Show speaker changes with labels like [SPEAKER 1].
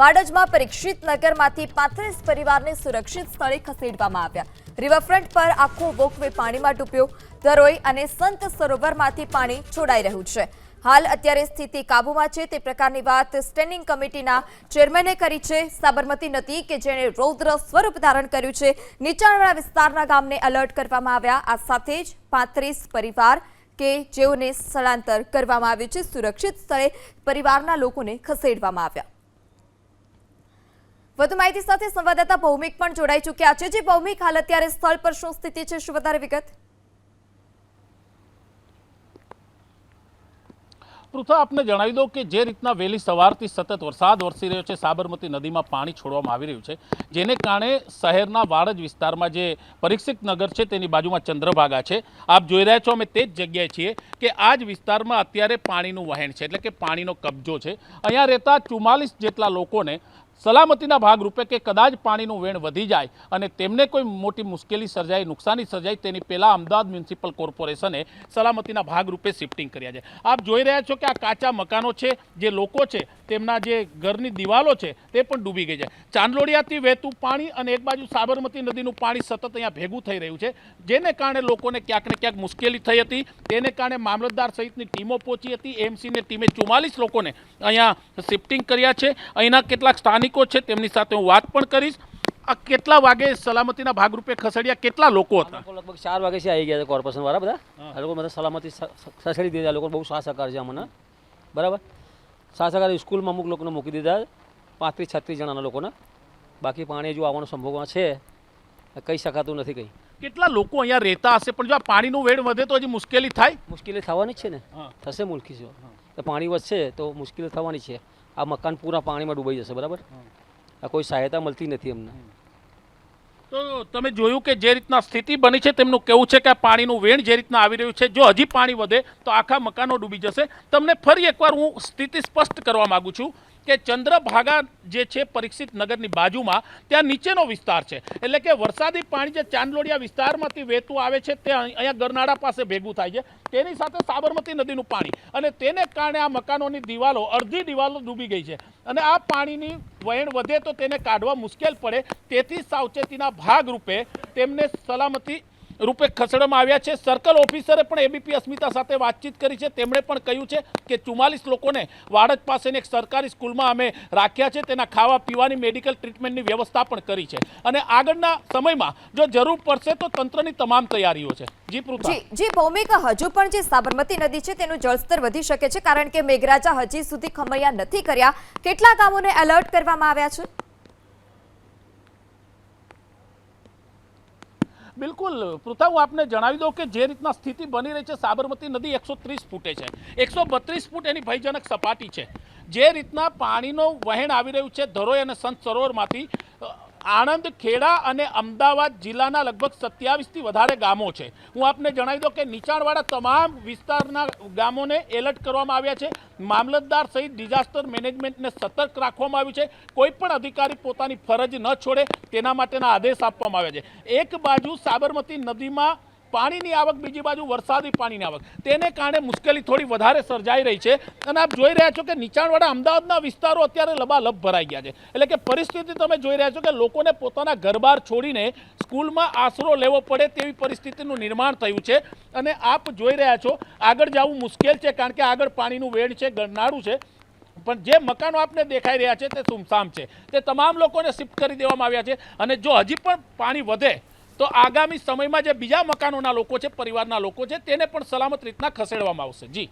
[SPEAKER 1] વાડજમાં પરીક્ષિત નગરમાંથી પાંત્રીસ પરિવારને સુરક્ષિત સ્થળે ખસેડવામાં આવ્યા. રિવરફ્રન્ટ પર આખો વોકવે પાણીમાં ડૂબ્યો. ધરોઈ અને સંત સરોવરમાંથી પાણી છોડાઈ રહ્યું છે. હાલ અત્યારે સ્થિતિ કાબૂમાં છે. તે પ્રકારની વાત સ્ટેન્ડિંગ કમિટીના ચેરમેને કરી છે. સાબરમતી નદી કે જેણે રૌદ્ર સ્વરૂપ ધારણ કર્યું છે, નીચાણવાળા વિસ્તારના ગામને એલર્ટ કરવામાં આવ્યા. આ સાથે જ પાંત્રીસ પરિવાર કે જેઓને સ્થળાંતર કરવામાં આવ્યું છે, સુરક્ષિત સ્થળે પરિવારના લોકોને ખસેડવામાં આવ્યા. વધુ માહિતી સાથે સંવાદદાતા ભૌમિક પણ જોડાઈ ચૂક્યા છે. જે, ભૌમિક, હાલ અત્યારે સ્થળ પર શું સ્થિતિ છે? શું વધારે વિગત?
[SPEAKER 2] પૃથા, આપને જણાવી દઉં કે જે રીતના વહેલી સવારથી સતત વરસાદ વરસી રહ્યો છે, સાબરમતી નદીમાં પાણી છોડવામાં આવી રહ્યું છે, જેને કારણે શહેરના વાડજ વિસ્તારમાં જે પરીક્ષિત નગર છે, તેની બાજુમાં ચંદ્રભાગા છે. આપ જોઈ રહ્યા છો, અમે તે જ જગ્યાએ છીએ કે આ જ વિસ્તારમાં અત્યારે પાણીનું વહેણ છે, એટલે કે પાણીનો કબજો છે. અહીંયા રહેતા ચુમ્માલીસ જેટલા લોકોને સલામતીના ભાગરૂપે કે કદાચ પાણીનું વેણ વધી જાય અને તેમને કોઈ મોટી મુશ્કેલી સર્જાય, નુકસાની સર્જાય, તેની પહેલાં અમદાવાદ મ્યુનિસિપલ કોર્પોરેશને સલામતીના ભાગરૂપે શિફ્ટિંગ કર્યા છે. આપ જોઈ રહ્યા છો કે આ કાચા મકાનો છે, જે લોકો છે, તેમના જે ઘરની દિવાલો છે, તે પણ ડૂબી ગઈ છે. ચાંદલોડિયાથી વહેતું પાણી અને એક બાજુ સાબરમતી નદીનું પાણી સતત અહીંયા ભેગું થઈ રહ્યું છે, જેને કારણે લોકોને ક્યાંક ને ક્યાંક મુશ્કેલી થઈ હતી. તેને કારણે મામલતદાર સહિતની ટીમો પહોંચી હતી. એમસીની ટીમે ચુમ્માલીસ લોકોને અહીંયા શિફ્ટિંગ કર્યા છે. અહીંના કેટલાક સ્થાનિકો છે તેમની સાથે હું વાત પણ કરીશ. આ કેટલા વાગે સલામતીના ભાગરૂપે ખસેડ્યા? કેટલા લોકો હતા?
[SPEAKER 3] લગભગ ચાર વાગે આવી ગયા છે કોર્પોરેશન વાળા બધા. આ લોકો બધા સલામતી ખસેડી દીધા. લોકો બહુ સાથ સહકાર છે અમને. બરાબર? સાથ સહકાર સ્કૂલમાં અમુક લોકોને મૂકી દીધા. પાંત્રીસ છત્રીસ જણાના લોકોને. બાકી પાણી જો આવવાનો સંભવમાં છે કહી શકાતું નથી કંઈ.
[SPEAKER 2] કેટલા લોકો અહીંયા રહેતા હશે? પણ જો આ પાણીનું વેડ વધે તો હજી મુશ્કેલી થાય?
[SPEAKER 3] મુશ્કેલી થવાની જ છે ને. થશે મુલકી છે પાણી વધશે તો મુશ્કેલી થવાની છે. આ મકાન પૂરા પાણીમાં ડૂબાઈ જશે બરાબર? આ કોઈ સહાયતા મળતી નથી અમને.
[SPEAKER 2] તો તમે જોયું કે જે રીતના સ્થિતિ બની છે, તેમનું કેવું છે કે આ પાણીનું વેણ જે રીતના આવી રહ્યું છે, જો હજી પાણી વધે તો આખા મકાનો ડૂબી જશે. તમને ફરી એકવાર હું સ્થિતિ સ્પષ્ટ કરવા માગું છું કે ચંદ્રભાગા જે છે પરીક્ષિત નગરની બાજુમાં, ત્યાં નીચેનો વિસ્તાર છે. એટલે કે વરસાદી પાણી જે ચાંદલોડિયા વિસ્તારમાંથી વહેતું આવે છે, તે અહીં- અહીંયા ગરનાળા પાસે ભેગું થાય છે. તેની સાથે સાબરમતી નદીનું પાણી. અને તેને કારણે આ મકાનોની દિવાલો, અડધી દિવાલો ડૂબી ગઈ છે. અને આ પાણીની વહેણ વધે તો તેને કાઢવા મુશ્કેલ પડે. તેથી સાવચેતીના ભાગરૂપે તેમને સલામતી રૂપે ખસેડવામાં આવ્યા છે. સર્કલ ઓફિસરે પણ એબીપી અસ્મિતા સાથે વાતચીત કરી છે. તેમણે પણ કહ્યું છે કે ચુમ્માલીસ લોકોને વાડજ પાસેની એક સરકારી સ્કૂલમાં અમે રાખ્યા છે. તેના ખાવા પીવાની મેડિકલ ટ્રીટમેન્ટની વ્યવસ્થા પણ કરી છે. અને આગળના સમયમાં જો જરૂર પડશે તો તંત્રની તમામ તૈયારીઓ છે. જી પૃથ્વી
[SPEAKER 1] જી ભૌમિક, હજુ પણ જે સાબરમતી નદી છે તેનું જળસ્તર વધી શકે છે કારણ કે મેઘરાજા હજી સુધી ખમૈયા નથી કર્યા. કેટલા ગામોને એલર્ટ કરવામાં આવ્યા છે?
[SPEAKER 2] બિલકુલ. પૃથા હું આપને જણાવી દઉં કે જે રીતના સ્થિતિ બની રહી છે, સાબરમતી નદી એકસો ત્રીસ ફૂટે છે. એકસો બત્રીસ ફૂટ એની ભયજનક સપાટી છે. જે રીતના પાણીનો વહેણ આવી રહ્યું છે ધરોઈ અને સંત સરોવરમાંથી આણંદ, ખેડા અને અમદાવાદ જિલ્લાના લગભગ સત્યાવીસથી વધારે ગામો છે. હું આપને જણાવી દઉં કે નીચાણવાળા તમામ વિસ્તારના ગામોને એલર્ટ કરવામાં આવ્યા છે. મામલતદાર સહિત ડિઝાસ્ટર મેનેજમેન્ટને સતર્ક રાખવામાં આવ્યું છે. કોઈ પણ અધિકારી પોતાની ફરજ ન છોડે તેના માટેના આદેશ આપવામાં આવ્યા છે. એક બાજુ સાબરમતી નદીમાં પાણીની આવક, બીજી બાજુ વરસાદી પાણીની આવક. તેને કારણે મુશ્કેલી થોડી વધારે સર્જાઈ રહી છે. અને આપ જોઈ રહ્યા છો કે નીચાણવાળા અમદાવાદના વિસ્તારો અત્યારે લબાલબ ભરાઈ ગયા છે. એટલે કે પરિસ્થિતિ તમે જોઈ રહ્યા છો કે લોકોને પોતાના ઘરબાર છોડીને સ્કૂલમાં આશરો લેવો પડે તેવી પરિસ્થિતિનું નિર્માણ થયું છે. અને આપ જોઈ રહ્યા છો, આગળ જવું મુશ્કેલ છે, કારણ કે આગળ પાણીનું વેણ છે, ગરનાળું છે. પણ જે મકાનો આપને દેખાઈ રહ્યા છે તે સુમસામ છે. તે તમામ લોકોને શિફ્ટ કરી દેવામાં આવ્યા છે. અને જો હજી પણ પાણી વધે તો આગામી સમયમાં જે બીજા મકાનોના લોકો છે, પરિવારના લોકો છે, તેને પણ સલામત રીતના ખસેડવામાં આવશે. જી.